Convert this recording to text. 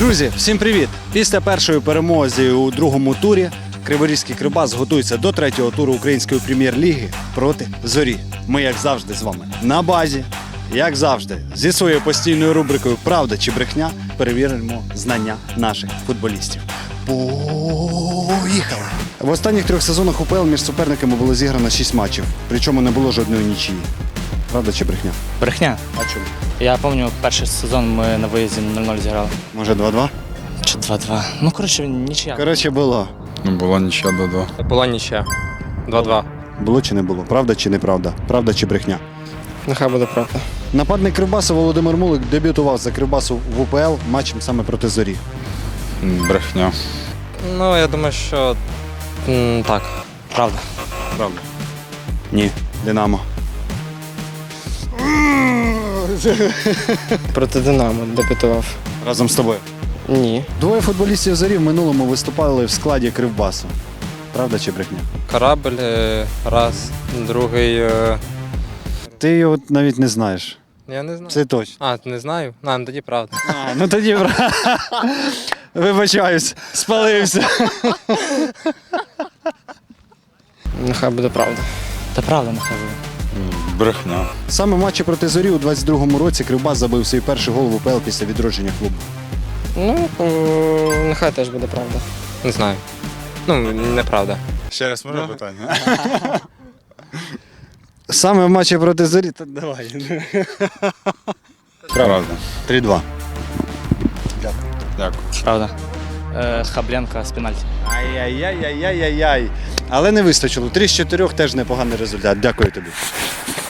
Друзі, всім привіт! Після першої перемоги у другому турі Криворізький Кривбас готується до третього туру української прем'єр-ліги проти зорі. Ми, як завжди, з вами на базі. Як завжди, зі своєю постійною рубрикою Правда чи брехня перевіримо знання наших футболістів. Поїхали! В останніх трьох сезонах УПЛ між суперниками було зіграно 6 матчів, причому не було жодної нічиї. Правда чи брехня? Брехня. А чому? Я пам'ятаю, перший сезон ми на виїзді 0-0 зіграли. Може 2-2? Чи 2-2. Ну, коротше, нічия. Коротше, було. Ну, була нічия до 2. Була нічия. 2-2. Було чи не було? Правда чи неправда? Правда чи брехня? Нехай буде правда. Нападник Кривбасу Володимир Мулик дебютував за Кривбасу в УПЛ матчем саме проти зорі. Брехня. Ну, я думаю, що м, так. Правда. Правда. Ні. Динамо. Проти Динамо дебютував. Разом з тобою. Ні. Двоє футболістів зорі в минулому виступали в складі Кривбасу. Правда чи брехня? Корабль е, раз, другий. е, Ти його навіть не знаєш. Я не знаю. Це точно. А, не знаю? А, ну тоді правда. А, ну тоді бра- вибачаюсь, спалився. Нехай буде правда. Та правда, нехай буде. Брехня. Саме в матчі проти зорі у 22-му році Кривбас забив свій перший гол в УПЛ після відродження клубу. Ну, м, нехай теж буде правда. Не знаю. Ну, неправда. Ще раз Ну. питання? Саме в матчі проти зорі. Та давай. Правда. 3-2. Дякую. Правда. Е, Хабленка з пенальті. Ай-яй-яй-яй-яй-яй. Але не вистачило. Три з чотирьох теж непоганий результат. Дякую тобі.